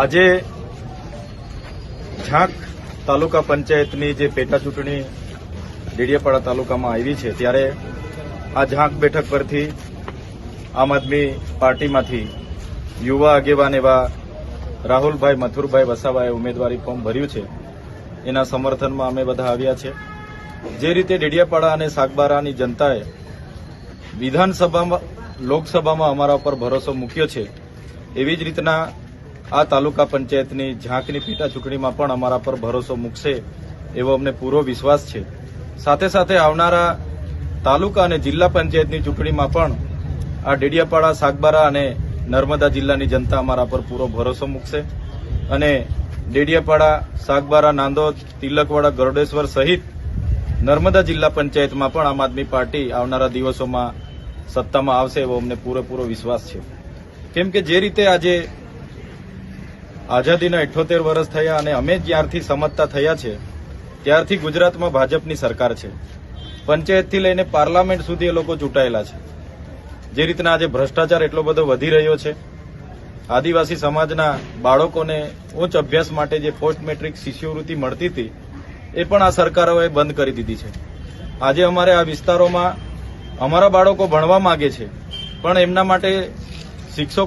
આજે ઝાંક તાલુકા પંચાયતની જે પેટા ચૂંટણી ડેડિયાપાડા તાલુકામાં આવી છે, ત્યારે આ ઝાંક બેઠક પરથી આમ આદમી પાર્ટીમાંથી યુવા આગેવાન એવા રાહુલભાઈ, મથુરભાઈ વસાવાએ ઉમેદવારી ફોર્મ ભર્યું છે. એના સમર્થનમાં અમે બધા આવ્યા છે. જે રીતે ડેડિયાપાડા અને સાગબારાની જનતાએ વિધાનસભામાં, લોકસભામાં અમારા ઉપર ભરોસો મૂક્યો છે, એવી જ રીતના આ તાલુકા પંચાયતની ઝાંકની પેટા ચૂંટણીમાં પણ અમારા પર ભરોસો મૂકશે એવો અમને પૂરો વિશ્વાસ છે. સાથે સાથે આવનારા તાલુકા અને જિલ્લા પંચાયતની ચૂંટણીમાં પણ આ ડેડિયાપાડા, સાગબારા અને નર્મદા જિલ્લાની જનતા અમારા પર પૂરો ભરોસો મૂકશે અને ડેડિયાપાડા, સાગબારા, નાંદોદ, તિલકવાડા, ગરડેશ્વર સહિત નર્મદા જિલ્લા પંચાયતમાં પણ આમ આદમી પાર્ટી આવનારા દિવસોમાં સત્તામાં આવશે એવો અમને પૂરેપૂરો વિશ્વાસ છે. કેમ કે જે રીતે આજે આઝાદીના ઇઠ્ઠોતેર વર્ષ થયા અને અમે જ્યારથી સમજતા થયા છે, ત્યારથી ગુજરાતમાં ભાજપની સરકાર છે. પંચાયતથી લઈને પાર્લામેન્ટ સુધી એ લોકો ચૂંટાયેલા છે. જે રીતના આજે ભ્રષ્ટાચાર એટલો બધો વધી રહ્યો છે, આદિવાસી સમાજના બાળકોને ઉચ્ચ અભ્યાસ માટે જે પોસ્ટ મેટ્રિક શિષ્યવૃત્તિ મળતી હતી, એ પણ આ સરકારોએ બંધ કરી દીધી છે. આજે અમારે આ વિસ્તારોમાં અમારા બાળકો ભણવા માગે છે, પણ એમના માટે શિક્ષકો